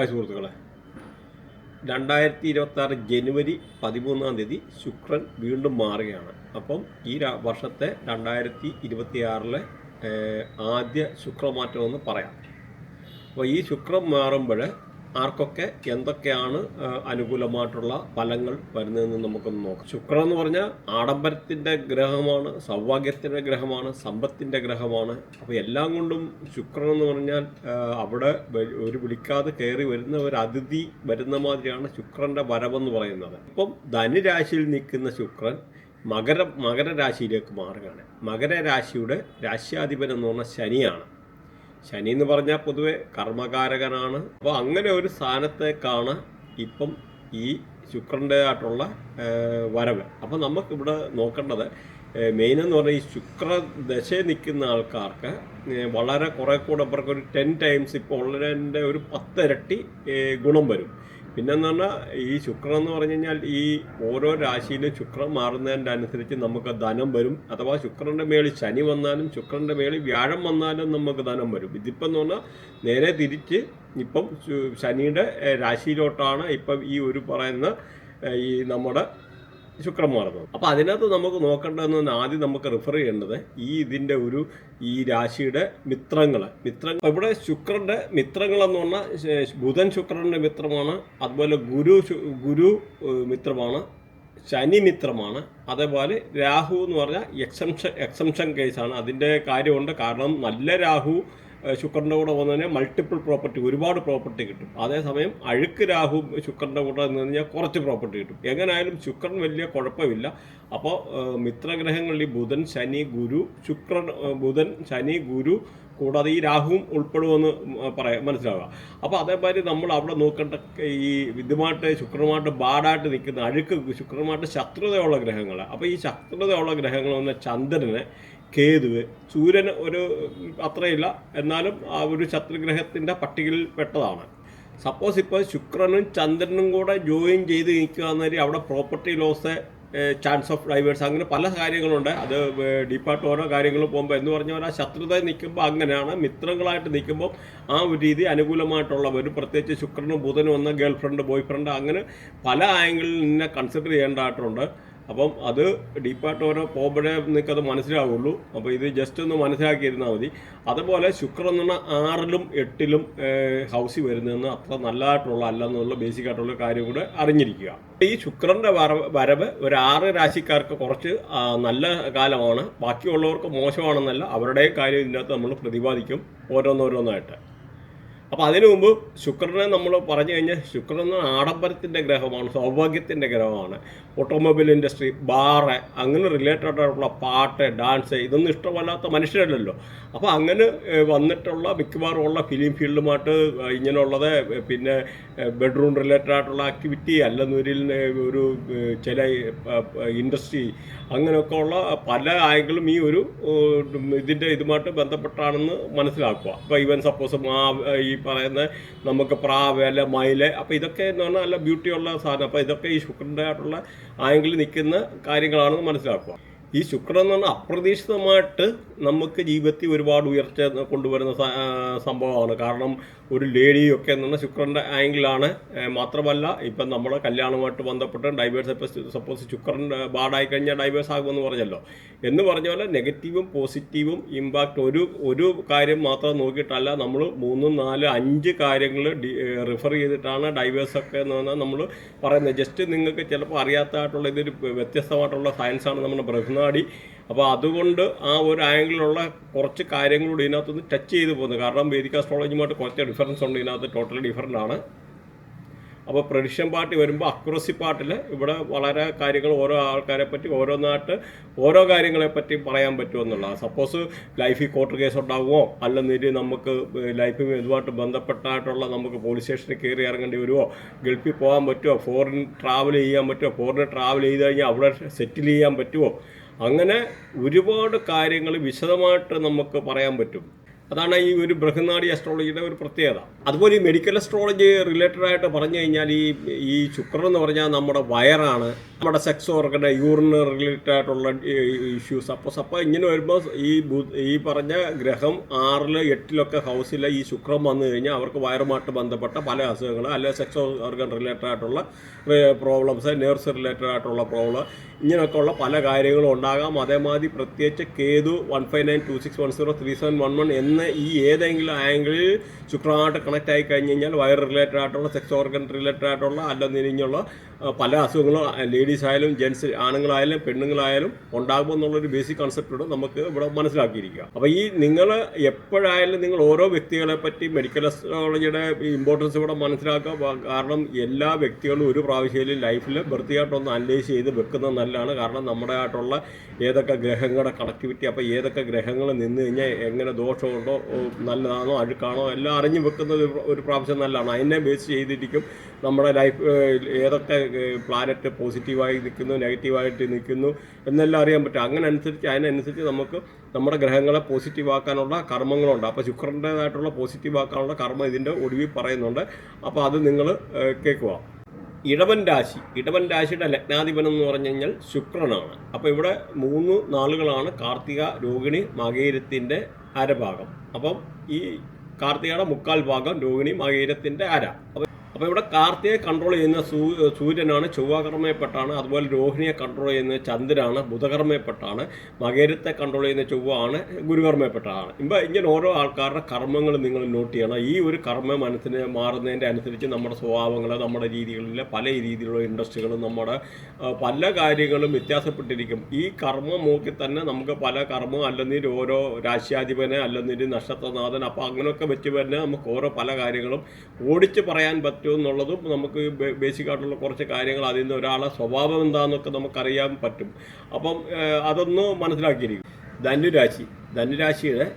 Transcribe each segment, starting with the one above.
Hi സുഹൃത്തുക്കളെ. രണ്ടായിരത്തി ഇരുപത്തി ജനുവരി പതിമൂന്നാം തീയതി ശുക്രൻ വീണ്ടും മാറുകയാണ്. അപ്പം ഈ വർഷത്തെ രണ്ടായിരത്തി ഇരുപത്തി ആദ്യ ശുക്രമാറ്റം എന്ന് പറയാം. അപ്പോൾ ഈ ശുക്രം മാറുമ്പോൾ ആർക്കൊക്കെ എന്തൊക്കെയാണ് അനുകൂലമായിട്ടുള്ള ഫലങ്ങൾ വരുന്നതെന്ന് നമുക്കൊന്ന് നോക്കാം. ശുക്രൻ എന്ന് പറഞ്ഞാൽ ആഡംബരത്തിന്റെ ഗ്രഹമാണ് സൗഭാഗ്യത്തിന്റെ ഗ്രഹമാണ് സമ്പത്തിന്റെ ഗ്രഹമാണ്. അപ്പോൾ എല്ലാം കൊണ്ടും ശുക്രൻ എന്ന് പറഞ്ഞാൽ അവിടെ ഒരു വിളിക്കാതെ കയറി വരുന്ന ഒരു അതിഥി വരുന്ന മാതിരിയാണ് ശുക്രന്റെ വരവെന്ന് പറയുന്നത്. ഇപ്പം ധനുരാശിയിൽ നിൽക്കുന്ന ശുക്രൻ മകര മകരരാശിയിലേക്ക് മാറുകയാണ്. മകരരാശിയുടെ രാശ്യാധിപൻ എന്ന് പറഞ്ഞാൽ ശനിയാണ്. ശനി എന്ന് പറഞ്ഞാൽ പൊതുവെ കർമ്മകാരകനാണ്. അപ്പോൾ അങ്ങനെ ഒരു സ്ഥാനത്തേക്കാണ് ഇപ്പം ഈ ശുക്രന്റെ ആയിട്ടുള്ള വരവ്. അപ്പോൾ നമുക്കിവിടെ നോക്കേണ്ടത് മെയിൻ എന്ന് പറഞ്ഞാൽ ഈ ശുക്ര ദശയിൽ നിൽക്കുന്ന ആൾക്കാർക്ക് വളരെ കുറെ കൂടെ അവർക്ക് ഒരു ടെൻ ടൈംസ് ഇപ്പോൾ ഉള്ളതിന്റെ ഒരു പത്തിരട്ടി ഗുണം വരും. പിന്നെന്ന് പറഞ്ഞാൽ ഈ ശുക്രൻ എന്ന് പറഞ്ഞു കഴിഞ്ഞാൽ ഈ ഓരോ രാശിയിലും ശുക്രൻ മാറുന്നതിന്റെ അനുസരിച്ച് നമുക്ക് ധനം വരും. അഥവാ ശുക്രന്റെ മേളിൽ ശനി വന്നാലും ശുക്രന്റെ മേളിൽ വ്യാഴം വന്നാലും നമുക്ക് ധനം വരും. ഇതിപ്പം എന്ന് പറഞ്ഞാൽ നേരെ തിരിച്ച് ഇപ്പം ശനിയുടെ രാശിയിലോട്ടാണ് ഇപ്പം ഈ ഒരു പറയുന്ന ഈ നമ്മുടെ ശുക്രൻ മാറുന്നത് അപ്പോൾ അതിനകത്ത് നമുക്ക് നോക്കേണ്ടതെന്ന് ആദ്യം നമുക്ക് റിഫർ ചെയ്യേണ്ടത് ഈ ഇതിന്റെ ഒരു ഈ രാശിയുടെ മിത്രങ്ങൾ മിത്രങ്ങൾ ഇവിടെ ശുക്രന്റെ മിത്രങ്ങൾ എന്ന് പറഞ്ഞാൽ ബുധൻ ശുക്രന്റെ മിത്രമാണ് അതുപോലെ ഗുരു ഗുരു മിത്രമാണ് ശനി മിത്രമാണ് അതേപോലെ രാഹു എന്ന് പറഞ്ഞാൽ എക്സംഷൻ എക്സംഷൻ കേസാണ് അതിന്റെ കാര്യമുണ്ട്. കാരണം നല്ല രാഹു ശുക്രന്റെ കൂടെ വന്നതിന് മൾട്ടിപ്പിൾ പ്രോപ്പർട്ടി ഒരുപാട് പ്രോപ്പർട്ടി കിട്ടും. അതേസമയം അഴുക്ക് രാഹു ശുക്രന്റെ കൂടെ നിന്ന് കഴിഞ്ഞാൽ കുറച്ച് പ്രോപ്പർട്ടി കിട്ടും. എങ്ങനെയായാലും ശുക്രൻ വലിയ കുഴപ്പമില്ല. അപ്പോൾ മിത്രഗ്രഹങ്ങളിൽ ബുധൻ ശനി ഗുരു ശുക്രൻ ബുധൻ ശനി ഗുരു കൂടാതെ ഈ രാഹുവും ഉൾപ്പെടുമെന്ന് പറയാം മനസ്സിലാവുക. അപ്പോൾ അതേമാതിരി നമ്മൾ അവിടെ നോക്കേണ്ട ഈ ഇതുമായിട്ട് ശുക്രമായിട്ട് ബാഡായിട്ട് നിൽക്കുന്ന അഴുക്ക് ശുക്രമായിട്ട് ശത്രുതയുള്ള ഗ്രഹങ്ങൾ അപ്പോൾ ഈ ശത്രുതയുള്ള ഗ്രഹങ്ങൾ വന്ന ചന്ദ്രന് കേതുവ്. സൂര്യന് ഒരു അത്രയില്ല. എന്നാലും ആ ഒരു ശത്രുഗ്രഹത്തിന്റെ പട്ടികയിൽ പെട്ടതാണ്. സപ്പോസ് ഇപ്പോൾ ശുക്രനും ചന്ദ്രനും കൂടെ ജോയിൻ ചെയ്ത് നിൽക്കുക എന്നൊരു അവിടെ property loss chance of divorce അങ്ങനെ പല കാര്യങ്ങളുണ്ട്. അത് ഡീപ്പായിട്ട് ഓരോ കാര്യങ്ങൾ പോകുമ്പോൾ എന്ന് പറഞ്ഞ പോലെ ആ ശത്രുത നിൽക്കുമ്പോൾ അങ്ങനെയാണ്. മിത്രങ്ങളായിട്ട് നിൽക്കുമ്പോൾ ആ ഒരു രീതി അനുകൂലമായിട്ടുള്ള ഒരു പ്രത്യേകിച്ച് ശുക്രനും ബുധനും വന്ന ഗേൾ ഫ്രണ്ട് ബോയ് ഫ്രണ്ട് അങ്ങനെ പല ആംഗിളിൽ നിന്നെ കൺസിഡർ ചെയ്യേണ്ടതായിട്ടുണ്ട്. അപ്പം അത് ഡീപ്പായിട്ട് ഓരോ പോകുമ്പോഴേ നിങ്ങൾക്കത് മനസ്സിലാവുള്ളൂ. അപ്പോൾ ഇത് ജസ്റ്റ് ഒന്ന് മനസ്സിലാക്കിയിരുന്നാൽ മതി. അതുപോലെ ശുക്രൻ എന്ന് പറഞ്ഞാൽ ആറിലും എട്ടിലും ഹൗസിൽ വരുന്നതെന്ന് അത്ര നല്ലതായിട്ടുള്ള അല്ല എന്നുള്ള ബേസിക് ആയിട്ടുള്ള കാര്യം കൂടെ അറിഞ്ഞിരിക്കുക. ഈ ശുക്രന്റെ വരവ് വരവ് ഒരു ആറ് രാശിക്കാർക്ക് കുറച്ച് നല്ല കാലമാണ്. ബാക്കിയുള്ളവർക്ക് മോശമാണെന്നല്ല അവരുടെ കാര്യം ഇതിനകത്ത് നമ്മൾ പ്രതിപാദിക്കും ഓരോന്നോരോന്നായിട്ട്. അപ്പോൾ അതിനു മുമ്പ് ശുക്രനെ നമ്മൾ പറഞ്ഞു കഴിഞ്ഞാൽ ശുക്രൻ എന്ന് ആഡംബരത്തിന്റെ ഗ്രഹമാണ് സൗഭാഗ്യത്തിന്റെ ഗ്രഹമാണ്. ഓട്ടോമൊബൈൽ ഇൻഡസ്ട്രി ബാറ് അങ്ങനെ റിലേറ്റഡ് ആയിട്ടുള്ള പാട്ട് ഡാൻസ് ഇതൊന്നും ഇഷ്ടമല്ലാത്ത മനുഷ്യരല്ലല്ലോ. അപ്പോൾ അങ്ങനെ വന്നിട്ടുള്ള മിക്കവാറും ഉള്ള ഫിലിം ഫീൽഡുമായിട്ട് ഇങ്ങനെയുള്ളത് പിന്നെ ബെഡ്റൂം റിലേറ്റഡ് ആയിട്ടുള്ള ആക്ടിവിറ്റി അല്ലെന്നൊരിൽ ഒരു ചില ഇൻഡസ്ട്രി അങ്ങനെയൊക്കെ ഉള്ള പല ആയെങ്കിലും ഈ ഒരു ഇതിന്റെ ഇതുമായിട്ട് ബന്ധപ്പെട്ടാണെന്ന് മനസ്സിലാക്കുക. അപ്പോൾ ഈവൻ സപ്പോസ് ആ ഈ പറയുന്ന നമുക്ക് പ്രാവ് അല്ല മയിൽ അപ്പോൾ ഇതൊക്കെ എന്ന് പറഞ്ഞാൽ നല്ല ബ്യൂട്ടിയുള്ള സാധനം. അപ്പോൾ ഇതൊക്കെ ഈ ശുക്രന്റെ ആയിട്ടുള്ള ആംഗിളിൽ നിൽക്കുന്ന കാര്യങ്ങളാണെന്ന് മനസ്സിലാക്കുക. ഈ ശുക്രൻ എന്ന് പറഞ്ഞാൽ അപ്രതീക്ഷിതമായിട്ട് നമുക്ക് ജീവിതത്തിൽ ഒരുപാട് ഉയർച്ച കൊണ്ടുവരുന്ന സംഭവമാണ്. കാരണം ഒരു ലേഡിയൊക്കെ പറഞ്ഞാൽ ശുക്രന്റെ ആംഗിളാണ് മാത്രമല്ല ഇപ്പം നമ്മുടെ കല്യാണവുമായിട്ട് ബന്ധപ്പെട്ട് ഡൈവേഴ്സ് ഇപ്പോൾ സപ്പോസ് ശുക്രൻ ബാഡായി കഴിഞ്ഞാൽ ഡൈവേഴ്സ് ആകുമെന്ന് പറഞ്ഞല്ലോ. എന്ന് പറഞ്ഞ പോലെ നെഗറ്റീവും പോസിറ്റീവും ഇമ്പാക്റ്റ് ഒരു ഒരു കാര്യം മാത്രം നോക്കിയിട്ടല്ല നമ്മൾ മൂന്ന് നാല് അഞ്ച് കാര്യങ്ങൾ റിഫർ ചെയ്തിട്ടാണ് ഡൈവേഴ്സ് ഒക്കെ എന്ന് പറഞ്ഞാൽ നമ്മൾ പറയുന്നത്. ജസ്റ്റ് നിങ്ങൾക്ക് ചിലപ്പോൾ അറിയാത്തതായിട്ടുള്ള ഇതൊരു വ്യത്യസ്തമായിട്ടുള്ള സയൻസാണ് നമ്മുടെ ബൃഹ്നാടി അപ്പോൾ അതുകൊണ്ട് ആ ഒരു ആംഗിളിലുള്ള കുറച്ച് കാര്യങ്ങളൂടെ ഇതിനകത്തുനിന്ന് ടച്ച് ചെയ്ത് പോകുന്നു. കാരണം വേദിക അസ്ട്രോളജിയുമായിട്ട് കുറച്ച് ഡിഫറൻസ് ഉണ്ട്. ഇതിനകത്ത് ടോട്ടലി ഡിഫറന്റ് ആണ്. അപ്പോൾ പ്രഡിക്ഷൻ പാർട്ടി വരുമ്പോൾ അക്യുറസി പാർട്ടിൽ ഇവിടെ വളരെ കാര്യങ്ങൾ ഓരോ ആൾക്കാരെ പറ്റി ഓരോന്നായിട്ട് ഓരോ കാര്യങ്ങളെ പറ്റി പറയാൻ പറ്റുമെന്നുള്ളതാണ് സപ്പോസ് ലൈഫിൽ കോർട്ട് കേസ് ഉണ്ടാകുമോ അല്ലെന്നിട്ട് നമുക്ക് ലൈഫിൽ ഇതുമായിട്ട് ബന്ധപ്പെട്ടായിട്ടുള്ള നമുക്ക് പോലീസ് സ്റ്റേഷനിൽ കയറി ഇറങ്ങേണ്ടി വരുമോ? ഗൾഫിൽ പോകാൻ പറ്റുമോ? ഫോറിൻ ട്രാവൽ ചെയ്യാൻ പറ്റുമോ? ഫോറിൻ ട്രാവൽ ചെയ്ത് കഴിഞ്ഞാൽ അവിടെ സെറ്റിൽ ചെയ്യാൻ പറ്റുമോ? അങ്ങനെ ഒരുപാട് കാര്യങ്ങൾ വിശദമായിട്ട് നമുക്ക് പറയാൻ പറ്റും. അതാണ് ഈ ഒരു ബൃഹനാടി അസ്ട്രോളജിയുടെ ഒരു പ്രത്യേകത. അതുപോലെ ഈ മെഡിക്കൽ അസ്ട്രോളജി റിലേറ്റഡ് ആയിട്ട് പറഞ്ഞു കഴിഞ്ഞാൽ ഈ ഈ ശുക്രൻ എന്ന് പറഞ്ഞാൽ നമ്മുടെ വയറാണ്. നമ്മുടെ സെക്സ് ഓർഗൻ യൂറിന് റിലേറ്റഡ് ആയിട്ടുള്ള ഇഷ്യൂസ് അപ്പോൾ അപ്പോൾ ഇങ്ങനെ വരുമ്പോൾ ഈ ഈ പറഞ്ഞ ഗ്രഹം ആറിൽ എട്ടിലൊക്കെ ഹൗസിൽ ഈ ശുക്രം വന്നു കഴിഞ്ഞാൽ അവർക്ക് വയറുമായിട്ട് ബന്ധപ്പെട്ട പല അസുഖങ്ങൾ അല്ലെങ്കിൽ സെക്സ് ഓർഗൻ റിലേറ്റഡ് ആയിട്ടുള്ള പ്രോബ്ലംസ് നേഴ്സ് റിലേറ്റഡ് ആയിട്ടുള്ള പ്രോബ്ലം ഇങ്ങനെയൊക്കെ ഉള്ള പല കാര്യങ്ങളും ഉണ്ടാകാം. അതേമാതിരി പ്രത്യേകിച്ച് Ketu one five nine two six one zero three seven one one എന്ന ഈ ഏതെങ്കിലും ആംഗിളിൽ ശുക്രമായിട്ട് കണക്ട് ആയി കഴിഞ്ഞ് കഴിഞ്ഞാൽ വയർ റിലേറ്റഡ് ആയിട്ടുള്ള സെക്സ് ഓർഗൻ റിലേറ്റഡ് ആയിട്ടുള്ള അല്ലെന്നിരിഞ്ഞുള്ള പല അസുഖങ്ങളും ലേഡീസ് ആയാലും ജെൻസ് ആണുങ്ങളായാലും പെണ്ണുങ്ങളായാലും ഉണ്ടാകുമെന്നുള്ളൊരു ബേസിക് കൺസെപ്റ്റോട് നമുക്ക് ഇവിടെ മനസ്സിലാക്കിയിരിക്കുക. അപ്പോൾ ഈ നിങ്ങൾ എപ്പോഴായാലും നിങ്ങൾ ഓരോ വ്യക്തികളെ പറ്റി മെഡിക്കൽ അസ്ട്രോളജിയുടെ ഇമ്പോർട്ടൻസ് ഇവിടെ മനസ്സിലാക്കുക. കാരണം എല്ലാ വ്യക്തികളും ഒരു പ്രാവശ്യം ലൈഫിൽ വൃത്തിയായിട്ടൊന്ന് അനലൈസ് ചെയ്ത് വെക്കുന്നത് നല്ലതാണ്. കാരണം നമ്മുടെ ആയിട്ടുള്ള ഏതൊക്കെ ഗ്രഹങ്ങളുടെ കണക്ടിവിറ്റി അപ്പോൾ ഏതൊക്കെ ഗ്രഹങ്ങൾ നിന്ന് കഴിഞ്ഞാൽ എങ്ങനെ ദോഷമുണ്ടോ നല്ലതാണോ അഴുക്കാണോ എല്ലാം അറിഞ്ഞു വെക്കുന്നത് ഒരു- പ്രാവശ്യം നല്ലതാണ്. അതിനെ ബേസ് ചെയ്തിരിക്കും നമ്മുടെ ലൈഫ് ഏതൊക്കെ പ്ലാനറ്റ് പോസിറ്റീവായി നിൽക്കുന്നു നെഗറ്റീവായിട്ട് നിൽക്കുന്നു എന്നെല്ലാം അറിയാൻ പറ്റും അങ്ങനെ അനുസരിച്ച് അതിനനുസരിച്ച് നമുക്ക് നമ്മുടെ ഗ്രഹങ്ങളെ പോസിറ്റീവാക്കാനുള്ള കർമ്മങ്ങളുണ്ട്. അപ്പോൾ ശുക്രന്റേതായിട്ടുള്ള പോസിറ്റീവ് ആക്കാനുള്ള കർമ്മം ഇതിന്റെ ഒടുവിൽ പറയുന്നുണ്ട്. അപ്പോൾ അത് നിങ്ങൾ കേൾക്കുക. ഇടവൻ രാശി. ഇടവൻ രാശിയുടെ ലഗ്നാധിപൻ എന്ന് പറഞ്ഞു കഴിഞ്ഞാൽ ശുക്രനാണ്. അപ്പോൾ ഇവിടെ മൂന്ന് നാളുകളാണ് കാർത്തിക രോഹിണി മകേരത്തിന്റെ അരഭാഗം. അപ്പം ഈ കാർത്തികയുടെ മുക്കാൽ ഭാഗം രോഹിണി മകേരത്തിന്റെ അര. അപ്പം അപ്പോൾ ഇവിടെ കാർത്തികയെ കൺട്രോൾ ചെയ്യുന്ന സൂര്യനാണ് ചൊവ്വാകർമ്മയപ്പെട്ടാണ് അതുപോലെ രോഹിണിയെ കൺട്രോൾ ചെയ്യുന്ന ചന്ദ്രനാണ് ബുധകർമ്മയപ്പെട്ടാണ് മകേരത്തെ കൺട്രോൾ ചെയ്യുന്ന ചൊവ്വ ആണ് ഗുരുകർമ്മയപ്പെട്ടാണ്. ഇപ്പം ഇങ്ങനെ ഓരോ ആൾക്കാരുടെ കർമ്മങ്ങൾ നിങ്ങൾ നോട്ട് ചെയ്യണം. ഈ ഒരു കർമ്മ മനസ്സിന് മാറുന്നതിന്റെ അനുസരിച്ച് നമ്മുടെ സ്വഭാവങ്ങൾ നമ്മുടെ രീതികളിലെ പല രീതിയിലുള്ള ഇൻഡസ്ട്രികളും നമ്മുടെ പല കാര്യങ്ങളും വ്യത്യാസപ്പെട്ടിരിക്കും. ഈ കർമ്മം നോക്കി തന്നെ നമുക്ക് പല കർമ്മം അല്ലെങ്കിൽ ഓരോ രാശ്യാധിപനെ അല്ലെങ്കിൽ നക്ഷത്രനാഥൻ അപ്പോൾ അങ്ങനെയൊക്കെ വെച്ച് തന്നെ നമുക്ക് ഓരോ പല കാര്യങ്ങളും ഓടിച്ച് പറയാൻ പറ്റും. എന്നുള്ളതും നമുക്ക് ബേസിക് ആയിട്ടുള്ള കുറച്ച് കാര്യങ്ങൾ അതിൽ നിന്ന് ഒരാളെ സ്വഭാവം എന്താണെന്നൊക്കെ നമുക്കറിയാൻ പറ്റും. അപ്പം അതൊന്ന് മനസ്സിലാക്കിയിരിക്കും. ധനുരാശി. ധനുരാശിയുടെ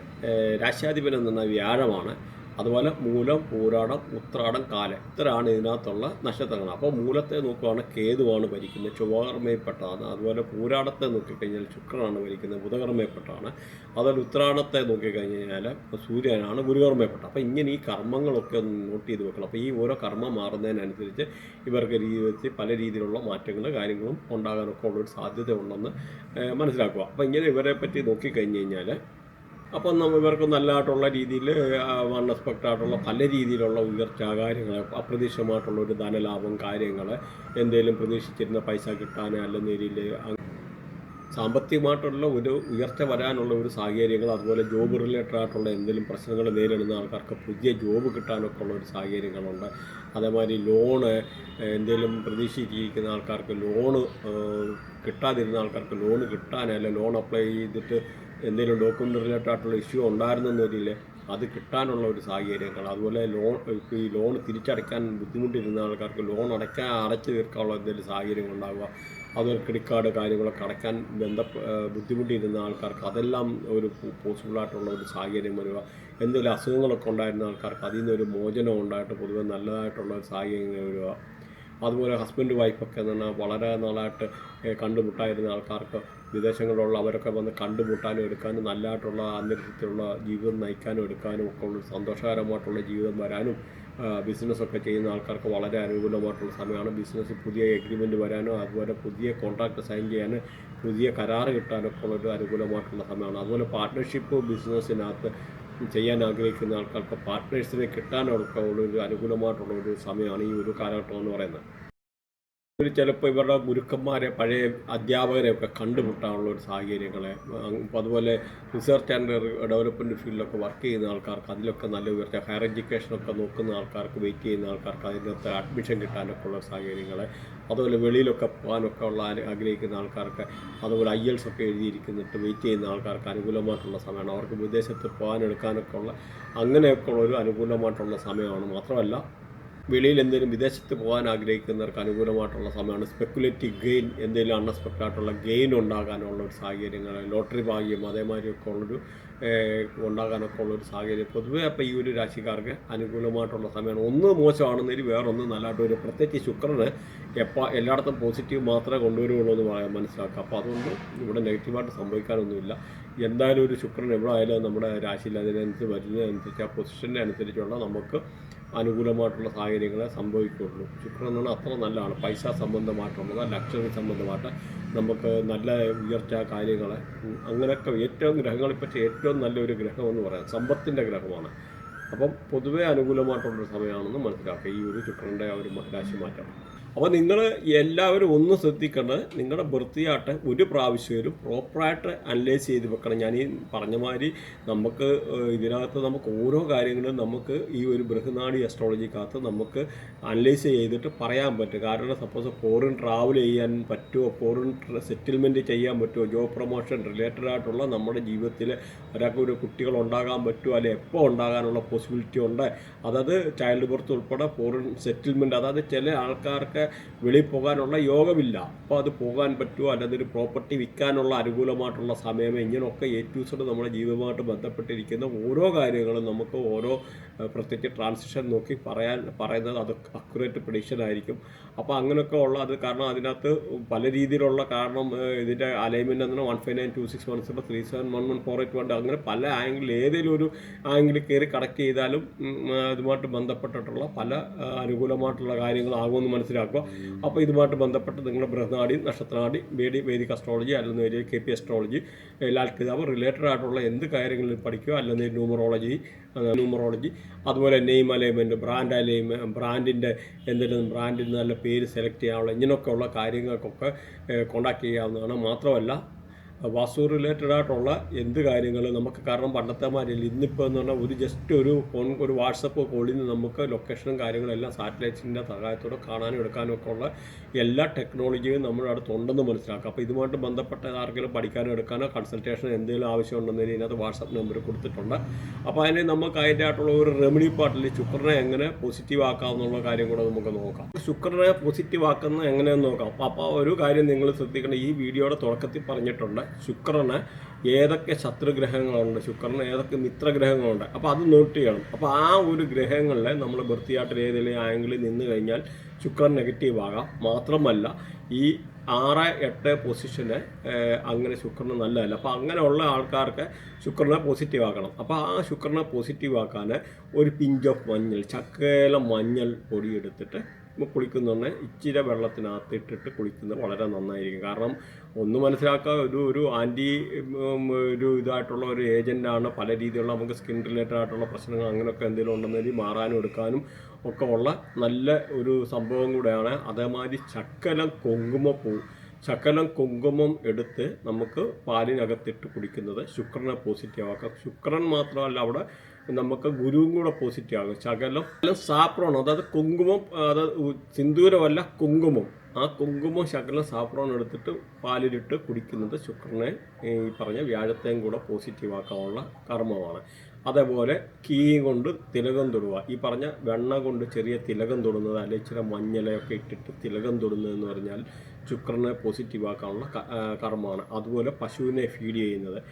രാശാധിപനം എന്ന വ്യാഴമാണ്. അതുപോലെ മൂലം പൂരാടം ഉത്രാടം കാല. ഇത്രയാണ് ഇതിനകത്തുള്ള നക്ഷത്രങ്ങൾ. അപ്പോൾ മൂലത്തെ നോക്കുകയാണെങ്കിൽ കേതുവാണ് ഭരിക്കുന്നത് ചൊവ്വകർമ്മയിൽപ്പെട്ടതാണ് അതുപോലെ പൂരാടത്തെ നോക്കിക്കഴിഞ്ഞാൽ ശുക്രനാണ് ഭരിക്കുന്നത് ബുധകർമ്മയിൽപ്പെട്ടാണ് അതുപോലെ ഉത്രാടത്തെ നോക്കിക്കഴിഞ്ഞ് കഴിഞ്ഞാൽ സൂര്യനാണ് ഗുരുകർമ്മയിൽപ്പെട്ടത് അപ്പോൾ ഇങ്ങനെ ഈ കർമ്മങ്ങളൊക്കെ ഒന്ന് നോട്ട് ചെയ്ത് വെക്കണം. അപ്പോൾ ഈ ഓരോ കർമ്മം മാറുന്നതിനനുസരിച്ച് ഇവർക്ക് രീതി പല രീതിയിലുള്ള മാറ്റങ്ങൾ കാര്യങ്ങളും ഉണ്ടാകാനൊക്കെ ഉള്ളൊരു സാധ്യത ഉണ്ടെന്ന് മനസ്സിലാക്കുക. അപ്പോൾ ഇങ്ങനെ ഇവരെ പറ്റി നോക്കിക്കഴിഞ്ഞ് കഴിഞ്ഞാൽ അപ്പം നമ്മൾ ഇവർക്ക് നല്ലതായിട്ടുള്ള രീതിയിൽ ആയിട്ടുള്ള പല രീതിയിലുള്ള ഉയർച്ച കാര്യങ്ങൾ അപ്രതീക്ഷിതമായിട്ടുള്ള ഒരു ധനലാഭം കാര്യങ്ങൾ എന്തെങ്കിലും പ്രതീക്ഷിച്ചിരുന്ന പൈസ കിട്ടാൻ അല്ലെന്ന രീതിയിൽ സാമ്പത്തികമായിട്ടുള്ള ഒരു ഉയർച്ച വരാനുള്ള ഒരു സാഹചര്യങ്ങൾ അതുപോലെ ജോബ് റിലേറ്റഡ് ആയിട്ടുള്ള എന്തെങ്കിലും പ്രശ്നങ്ങൾ നേരിടുന്ന ആൾക്കാർക്ക് പുതിയ ജോബ് കിട്ടാനൊക്കെ ഉള്ള ഒരു സാഹചര്യങ്ങളുണ്ട്. അതേമാതിരി ലോണ് എന്തെങ്കിലും പ്രതീക്ഷിച്ചിരിക്കുന്ന ആൾക്കാർക്ക് ലോണ് കിട്ടാതിരുന്ന ആൾക്കാർക്ക് ലോണ് കിട്ടാനല്ല ലോൺ അപ്ലൈ ചെയ്തിട്ട് എന്തെങ്കിലും ഡോക്യുമെന്റ് റിലേറ്റഡ് ആയിട്ടുള്ള ഇഷ്യൂ ഉണ്ടായിരുന്നെന്നൊരിൽ അത് കിട്ടാനുള്ള ഒരു സാഹചര്യങ്ങൾ. അതുപോലെ ലോൺ ഈ ലോൺ തിരിച്ചടയ്ക്കാൻ ബുദ്ധിമുട്ടിരുന്ന ആൾക്കാർക്ക് ലോൺ അടയ്ക്കാൻ അടച്ചു തീർക്കാനുള്ള എന്തെങ്കിലും സാഹചര്യങ്ങൾ ഉണ്ടാവുക അതുപോലെ ക്രെഡിറ്റ് കാർഡ് കാര്യങ്ങളൊക്കെ അടയ്ക്കാൻ ബന്ധ ബുദ്ധിമുട്ടിയിരുന്ന ആൾക്കാർക്ക് അതെല്ലാം ഒരു പോസിബിളായിട്ടുള്ള ഒരു സാഹചര്യം വരിക. എന്തെങ്കിലും അസുഖങ്ങളൊക്കെ ഉണ്ടായിരുന്ന ആൾക്കാർക്ക് അതിൽ നിന്നൊരു മോചനം ഉണ്ടായിട്ട് പൊതുവെ നല്ലതായിട്ടുള്ള ഒരു സാഹചര്യം വരിക. അതുപോലെ ഹസ്ബൻഡ് വൈഫൊക്കെ എന്ന് പറഞ്ഞാൽ വളരെ നാളായിട്ട് കണ്ടുമുട്ടായിരുന്ന ആൾക്കാർക്ക് വിദേശങ്ങളിലുള്ള അവരൊക്കെ വന്ന് കണ്ടുമുട്ടാനും എടുക്കാനും നല്ലതായിട്ടുള്ള അന്തരീക്ഷത്തിലുള്ള ജീവിതം നയിക്കാനും എടുക്കാനും ഒക്കെ ഉള്ള സന്തോഷകരമായിട്ടുള്ള ജീവിതം വരാനും ബിസിനസ്സൊക്കെ ചെയ്യുന്ന ആൾക്കാർക്ക് വളരെ അനുകൂലമായിട്ടുള്ള സമയമാണ്. ബിസിനസ് പുതിയ എഗ്രിമെന്റ് വരാനും അതുപോലെ പുതിയ കോൺട്രാക്റ്റ് സൈൻ ചെയ്യാനും പുതിയ കരാറ് കിട്ടാനൊക്കെ ഉള്ളൊരു അനുകൂലമായിട്ടുള്ള സമയമാണ്. അതുപോലെ പാർട്ട്ണർഷിപ്പ് ബിസിനസ്സിനകത്ത് ചെയ്യാൻ ആഗ്രഹിക്കുന്ന ആൾക്കാർക്ക് പാർട്ട്നേഴ്സിനെ കിട്ടാനൊക്കെ ഉള്ളൊരു അനുകൂലമായിട്ടുള്ള ഒരു സമയമാണ് ഈ ഒരു കാലഘട്ടം എന്ന് പറയുന്നത്. ഇവർ ചിലപ്പോൾ ഇവരുടെ ഗുരുക്കന്മാരെ പഴയ അധ്യാപകരെയൊക്കെ കണ്ടുമുട്ടാനുള്ള ഒരു സാഹചര്യങ്ങളെ അതുപോലെ റിസർച്ച് ആൻഡ് ഡെവലപ്മെന്റ് ഫീൽഡിലൊക്കെ വർക്ക് ചെയ്യുന്ന ആൾക്കാർക്ക് അതിലൊക്കെ നല്ല ഉയർച്ച ഹയർ എഡ്യൂക്കേഷനൊക്കെ നോക്കുന്ന ആൾക്കാർക്ക് വെയിറ്റ് ചെയ്യുന്ന ആൾക്കാർക്ക് അതിനകത്ത് അഡ്മിഷൻ കിട്ടാനൊക്കെ ഉള്ള സാഹചര്യങ്ങൾ അതുപോലെ വെളിയിലൊക്കെ പോകാനൊക്കെ ഉള്ള ആഗ്രഹിക്കുന്ന ആൾക്കാർക്ക് അതുപോലെ ഐ എൽസ് ഒക്കെ എഴുതിയിരിക്കുന്നിട്ട് വെയിറ്റ് ചെയ്യുന്ന ആൾക്കാർക്ക് അനുകൂലമായിട്ടുള്ള സമയമാണ്. അവർക്ക് വിദേശത്ത് പോകാനെടുക്കാനൊക്കെ ഉള്ള അങ്ങനെയൊക്കെ ഉള്ള ഒരു അനുകൂലമായിട്ടുള്ള സമയമാണ്. മാത്രമല്ല വെളിയിൽ എന്തെങ്കിലും വിദേശത്ത് പോകാൻ ആഗ്രഹിക്കുന്നവർക്ക് അനുകൂലമായിട്ടുള്ള സമയമാണ് സ്പെക്കുലേറ്റീവ് ഗെയിൻ എന്തെങ്കിലും അൺഎക്സ്പെക്റ്റഡ് ആയിട്ടുള്ള ഗെയിൻ ഉണ്ടാകാനുള്ള ഒരു സാഹചര്യങ്ങൾ ലോട്ടറി ഭാഗ്യം അതേമാതിരിയൊക്കെ ഉള്ളൊരു ഉണ്ടാകാനൊക്കെ ഉള്ളൊരു സാഹചര്യം. പൊതുവെ അപ്പോൾ ഈ ഒരു രാശിക്കാർക്ക് അനുകൂലമായിട്ടുള്ള സമയമാണ്. ഒന്ന് മോശമാണെന്നതിൽ വേറൊന്ന് നല്ലതായിട്ട് ഒരു പ്രത്യേകിച്ച് ശുക്രന് എപ്പോൾ എല്ലായിടത്തും പോസിറ്റീവ് മാത്രമേ കൊണ്ടുവരുള്ളൂ എന്ന് പറയാൻ മനസ്സിലാക്കുക. അപ്പോൾ അതുകൊണ്ട് ഇവിടെ നെഗറ്റീവായിട്ട് സംഭവിക്കാനൊന്നുമില്ല. എന്തായാലും ഒരു ശുക്രൻ എവിടെ ആയാലും നമ്മുടെ രാശിയിൽ അതിനനുസരിച്ച് വരുന്നതനുസരിച്ച് ആ പൊസിഷന്റെ അനുസരിച്ചുള്ള നമുക്ക് അനുകൂലമായിട്ടുള്ള സാഹചര്യങ്ങളെ സംഭവിക്കുള്ളൂ ശുക്രൻ എന്ന് പറഞ്ഞാൽ അത്ര നല്ലതാണ്. പൈസ സംബന്ധമായിട്ടുള്ളത് ലക്ഷറി സംബന്ധമായിട്ട് നമുക്ക് നല്ല ഉയർച്ച കാര്യങ്ങൾ അങ്ങനെയൊക്കെ ഏറ്റവും ഗ്രഹങ്ങളെ പറ്റി ഏറ്റവും നല്ലൊരു ഗ്രഹം എന്ന് പറയാം. സമ്പത്തിന്റെ ഗ്രഹമാണ്. അപ്പം പൊതുവേ അനുകൂലമായിട്ടുള്ളൊരു സമയമാണെന്ന് മനസ്സിലാക്കുക. ഈ ഒരു ശുക്രന്റെ ആ ഒരു രാശിമാറ്റം അപ്പോൾ നിങ്ങൾ എല്ലാവരും ഒന്ന് ശ്രദ്ധിക്കേണ്ടത് നിങ്ങളുടെ വൃത്തിയായിട്ട് ഒരു പ്രാവശ്യമായാലും പ്രോപ്പറായിട്ട് അനലൈസ് ചെയ്ത് വെക്കണം. ഞാൻ ഈ പറഞ്ഞ മാതിരി നമുക്ക് ഇതിനകത്ത് നമുക്ക് ഓരോ കാര്യങ്ങളും നമുക്ക് ഈ ഒരു ബൃഹനാടി അസ്ട്രോളജിക്കകത്ത് നമുക്ക് അനലൈസ് ചെയ്തിട്ട് പറയാൻ പറ്റും. കാരണം സപ്പോസ് ഫോറിൻ ട്രാവൽ ചെയ്യാൻ പറ്റുമോ ഫോറിൻ സെറ്റിൽമെന്റ് ചെയ്യാൻ പറ്റുമോ ജോബ് പ്രൊമോഷൻ റിലേറ്റഡ് ആയിട്ടുള്ള നമ്മുടെ ജീവിതത്തിൽ ഒരാൾക്ക് ഒരു കുട്ടികൾ ഉണ്ടാകാൻ പറ്റുമോ അല്ലെങ്കിൽ എപ്പോൾ ഉണ്ടാകാനുള്ള പോസിബിലിറ്റി ഉണ്ട്. അതായത് ചൈൽഡ് ബർത്ത് ഉൾപ്പെടെ ഫോറിൻ സെറ്റിൽമെന്റ് അതായത് ചില ആൾക്കാർക്ക് വെളിയിൽ പോകാനുള്ള യോഗമില്ല. അപ്പോൾ അത് പോകാൻ പറ്റുമോ? അല്ലെങ്കിൽ ഒരു പ്രോപ്പർട്ടി വിൽക്കാനുള്ള അനുകൂലമായിട്ടുള്ള സമയം ഇങ്ങനെയൊക്കെ സെഡ് നമ്മുടെ ജീവിതമായിട്ട് ബന്ധപ്പെട്ടിരിക്കുന്ന ഓരോ കാര്യങ്ങളും നമുക്ക് ഓരോ പ്രത്യേകിച്ച് ട്രാൻസിഷൻ നോക്കി പറയാൻ പറയുന്നത് അത് അക്യുറേറ്റ് പ്രഡിക്ഷൻ ആയിരിക്കും. അപ്പോൾ അങ്ങനെയൊക്കെ ഉള്ള അത് കാരണം അതിനകത്ത് പല രീതിയിലുള്ള കാരണം ഇതിന്റെ അലൈൻമെന്റ് എന്ന് one five nine two six one three seven one one four eight one അങ്ങനെ പല ആംഗിൾ ഏതെങ്കിലും ഒരു ആംഗിളിൽ കയറി കണക്ട് ചെയ്താലും ഇതുമായിട്ട് ബന്ധപ്പെട്ടിട്ടുള്ള പല അനുകൂലമായിട്ടുള്ള കാര്യങ്ങളാകുമെന്ന് മനസ്സിലാക്കുക അപ്പോൾ ഇതുമായിട്ട് ബന്ധപ്പെട്ട് നിങ്ങളുടെ ബൃഹനാടി നക്ഷത്രനാടി വേദി വേദിക് അസ്ട്രോളജി അല്ലെങ്കിൽ K P astrology Lal Kitab related ആയിട്ടുള്ള എന്ത് കാര്യങ്ങളിൽ പഠിക്കുക അല്ലെങ്കിൽ ന്യൂമറോളജി ന്യൂമറോളജി അതുപോലെ നെയിം അലൈൻമെന്റ് ബ്രാൻഡ് അലൈൻമെന്റ് ബ്രാൻഡിന്റെ എന്തെങ്കിലും ബ്രാൻഡിന് നല്ല പേര് സെലക്ട് ചെയ്യാനുള്ള ഇങ്ങനെയൊക്കെയുള്ള കാര്യങ്ങൾക്കൊക്കെ കോണ്ടാക്ട് ചെയ്യാവുന്നതാണ്. മാത്രമല്ല വാസ്തു റിലേറ്റഡ് ആയിട്ടുള്ള എന്ത് കാര്യങ്ങൾ നമുക്ക് കാരണം പണ്ടത്തെ മാതിരില്ല ഇന്നിപ്പോൾ എന്ന് പറഞ്ഞാൽ ഒരു ജസ്റ്റ് ഒരു ഫോൺ ഒരു വാട്സപ്പ് കോളിൽ നിന്ന് നമുക്ക് ലൊക്കേഷനും കാര്യങ്ങളും എല്ലാം സാറ്റലൈറ്റ്സിന്റെ സഹായത്തോടെ കാണാനും എടുക്കാനും ഒക്കെ ഉള്ള എല്ലാ ടെക്നോളജിയും നമ്മുടെ അടുത്തുണ്ടെന്ന് മനസ്സിലാക്കുക അപ്പോൾ ഇതുമായിട്ട് ബന്ധപ്പെട്ട ആർക്കെങ്കിലും പഠിക്കാനോ എടുക്കാനോ കൺസൾട്ടേഷൻ എന്തെങ്കിലും ആവശ്യമുണ്ടെന്നതിന് ഇതിനകത്ത് വാട്സപ്പ് നമ്പർ കൊടുത്തിട്ടുണ്ട്. അപ്പോൾ അതിന് നമുക്ക് അതിന്റെ ആയിട്ടുള്ള ഒരു റെമഡി പാർട്ടിൽ ശുക്രനെ എങ്ങനെ പോസിറ്റീവ് ആക്കാമെന്നുള്ള കാര്യം കൂടെ നമുക്ക് നോക്കാം. ശുക്രനെ പോസിറ്റീവ് ആക്കുന്നത് എങ്ങനെയെന്ന് നോക്കാം. അപ്പോൾ ഒരു കാര്യം നിങ്ങൾ ശ്രദ്ധിക്കണം. ഈ വീഡിയോയുടെ തുടക്കത്തിൽ പറഞ്ഞിട്ടുണ്ട്. ശുക്രന് ഏതൊക്കെ ശത്രുഗ്രഹങ്ങളുണ്ട് ശുക്രന് ഏതൊക്കെ മിത്രഗ്രഹങ്ങളുണ്ട് അപ്പോൾ അത് നോട്ട് ചെയ്യണം. അപ്പോൾ ആ ഒരു ഗ്രഹങ്ങളിൽ നമ്മൾ വൃത്തിയായിട്ട് ഏതെങ്കിലും ആംഗിളിൽ നിന്ന് കഴിഞ്ഞാൽ ശുക്രൻ നെഗറ്റീവ് ആകാം. മാത്രമല്ല ഈ ആറ് എട്ട് പൊസിഷന് അങ്ങനെ ശുക്രന് നല്ലതല്ല. അപ്പോൾ അങ്ങനെയുള്ള ആൾക്കാർക്ക് ശുക്രനെ പോസിറ്റീവ് ആക്കണം. അപ്പോൾ ആ ശുക്രനെ പോസിറ്റീവ് ആക്കാൻ ഒരു പിഞ്ച് ഓഫ് മഞ്ഞൾ ചക്കേല മഞ്ഞൾ പൊടി എടുത്തിട്ട് കുളിക്കുന്നുണ്ടെ ഇച്ചിരി വെള്ളത്തിനകത്ത് ഇട്ടിട്ട് കുളിക്കുന്നത് വളരെ നന്നായിരിക്കും. കാരണം ഒന്ന് മനസ്സിലാക്കുക ഒരു ഒരു ആന്റി ഒരു ഇതായിട്ടുള്ള ഒരു ഏജന്റാണ് പല രീതിയിലുള്ള നമുക്ക് സ്കിൻ റിലേറ്റഡ് ആയിട്ടുള്ള പ്രശ്നങ്ങൾ അങ്ങനെയൊക്കെ എന്തെങ്കിലും ഉണ്ടെന്നെങ്കിൽ മാറാനും എടുക്കാനും ഒക്കെ ഉള്ള നല്ല ഒരു സംഭവം കൂടെയാണ്. അതേമാതിരി ചക്കലം കുങ്കുമപ്പൂ ശകലം കുങ്കുമം എടുത്ത് നമുക്ക് പാലിനകത്തിട്ട് കുടിക്കുന്നത് ശുക്രനെ പോസിറ്റീവ് ആക്കാം. ശുക്രൻ മാത്രമല്ല അവിടെ നമുക്ക് ഗുരുവും കൂടെ പോസിറ്റീവ് ആകും ശകലം സാപ്രോൺ അതായത് കുങ്കുമം അതായത് സിന്ദൂരമല്ല കുങ്കുമം. ആ കുങ്കുമം ശകലം സാപ്രോൺ എടുത്തിട്ട് പാലിലിട്ട് കുടിക്കുന്നത് ശുക്രനെ ഈ പറഞ്ഞ വ്യാഴത്തെയും കൂടെ പോസിറ്റീവ് ആക്കാനുള്ള കർമ്മമാണ്. അതേപോലെ കീ കൊണ്ട് തിലകം തൊടുക. ഈ പറഞ്ഞ വെണ്ണ കൊണ്ട് ചെറിയ തിലകം തൊടുന്നത് അല്ലെങ്കിൽ ഇച്ചിരി മഞ്ഞളയൊക്കെ ഇട്ടിട്ട് തിലകം തൊടുന്നത് എന്ന് പറഞ്ഞാൽ ശുക്രനെ പോസിറ്റീവ് ആക്കാനുള്ള കർമ്മമാണ്. അതുപോലെ പശുവിനെ ഫീഡ് ചെയ്യുന്നത്.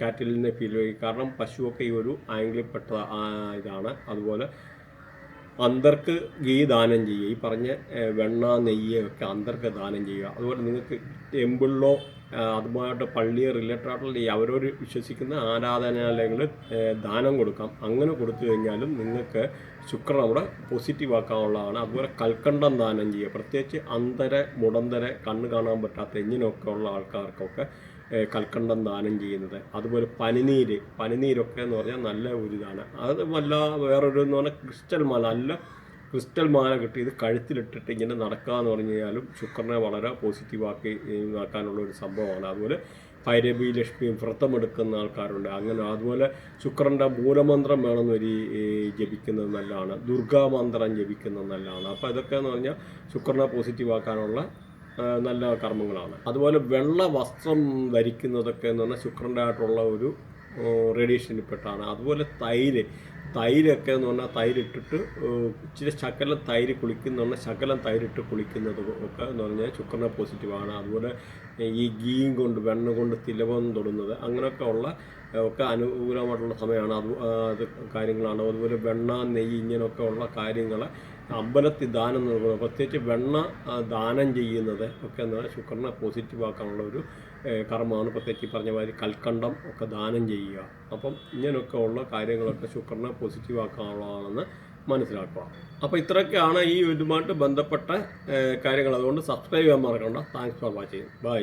കാറ്റിലിനെ ഫീൽ ചെയ്യും കാരണം പശുവൊക്കെ ഈ ഒരു ആംഗിളിൽ പെട്ട ഇതാണ്. അതുപോലെ അന്തർക്ക് ഗീ ദാനം ചെയ്യുക. ഈ പറഞ്ഞ വെണ്ണ നെയ്യ് ഒക്കെ അന്തർക്ക് ദാനം ചെയ്യുക. അതുപോലെ നിങ്ങൾക്ക് ടെമ്പിളിലോ അതുമായിട്ട് പള്ളിയെ റിലേറ്റഡ് ആയിട്ടുള്ള അവരോട് വിശ്വസിക്കുന്ന ആരാധനാലയങ്ങളിൽ ഏഹ്, ദാനം കൊടുക്കാം. അങ്ങനെ കൊടുത്തു കഴിഞ്ഞാലും നിങ്ങൾക്ക് ശുക്രൻ അവിടെ പോസിറ്റീവ് ആക്കാനുള്ളതാണ്. അതുപോലെ കൽക്കണ്ടം ദാനം ചെയ്യുക. പ്രത്യേകിച്ച് അന്തര മുടന്തര കണ്ണ് കാണാൻ പറ്റാത്ത എഞ്ഞിനൊക്കെ ഉള്ള ആൾക്കാർക്കൊക്കെ കൽക്കണ്ടം ദാനം ചെയ്യുന്നത്. അതുപോലെ പനിനീര്. പനിനീരൊക്കെ എന്ന് പറഞ്ഞാൽ നല്ല ഒരു ഇതാണ് അത് വല്ല വേറൊരു എന്ന് പറഞ്ഞാൽ ക്രിസ്റ്റൽ മാല. നല്ല ക്രിസ്റ്റൽ മാല കിട്ടി. ഇത് കഴുത്തിലിട്ടിട്ട് ഇങ്ങനെ നടക്കുക എന്ന് പറഞ്ഞു കഴിഞ്ഞാലും ശുക്രനെ വളരെ പോസിറ്റീവാക്കി നടക്കാനുള്ള ഒരു സംഭവമാണ്. അതുപോലെ ഭൈരവി ലക്ഷ്മിയും വ്രതമെടുക്കുന്ന ആൾക്കാരുണ്ട്. അങ്ങനെ അതുപോലെ ശുക്രന്റെ മൂലമന്ത്രം വേണമെന്ന് ഒരു ജപിക്കുന്നത് നല്ലതാണ്. ദുർഗാമന്ത്രം ജപിക്കുന്നത് നല്ലതാണ്. അപ്പോൾ ഇതൊക്കെ എന്ന് പറഞ്ഞാൽ ശുക്രനെ പോസിറ്റീവ് ആക്കാനുള്ള നല്ല കർമ്മങ്ങളാണ്. അതുപോലെ വെള്ള വസ്ത്രം ധരിക്കുന്നതൊക്കെ എന്ന് പറഞ്ഞാൽ ശുക്രന്റെ ആയിട്ടുള്ള ഒരു റേഡിയേഷനിൽപ്പെട്ടാണ്. അതുപോലെ തൈര് തൈരൊക്കെ എന്ന് പറഞ്ഞാൽ തൈരിട്ടിട്ട് ഇച്ചിരി ശകലം തൈര് കുളിക്കുന്ന ശകലം തൈരിട്ട് കുളിക്കുന്നത് ഒക്കെ എന്ന് പറഞ്ഞാൽ ശുക്രനെ പോസിറ്റീവാണ്. അതുപോലെ ഈ ഗീയും കൊണ്ട് വെണ്ണ കൊണ്ട് തിലകം തൊടുന്നത് അങ്ങനെയൊക്കെ ഉള്ള ഒക്കെ അനുകൂലമായിട്ടുള്ള സമയമാണ്. അത് അത് കാര്യങ്ങളാണ്. അതുപോലെ വെണ്ണ നെയ്യ് ഇങ്ങനെയൊക്കെ ഉള്ള കാര്യങ്ങൾ അമ്പലത്തിൽ ദാനം നൽകുന്നത് പ്രത്യേകിച്ച് വെണ്ണ ദാനം ചെയ്യുന്നത് ഒക്കെ എന്ന് ശുക്രനെ പോസിറ്റീവാക്കാനുള്ള ഒരു കർമ്മമാണ്. പ്രത്യേകിച്ച് പറഞ്ഞ മാതിരി കൽക്കണ്ടം ഒക്കെ ദാനം ചെയ്യുക. അപ്പം ഇങ്ങനെയൊക്കെ ഉള്ള കാര്യങ്ങളൊക്കെ ശുക്രനെ പോസിറ്റീവ് ആക്കാനുള്ളതാണെന്ന് മനസ്സിലാക്കുക. അപ്പോൾ ഇത്രയൊക്കെയാണ് ഈ ഇതുമായിട്ട് ബന്ധപ്പെട്ട കാര്യങ്ങൾ. അതുകൊണ്ട് സബ്സ്ക്രൈബ് ചെയ്യാൻ മറക്കണ്ട. Thanks for watching bye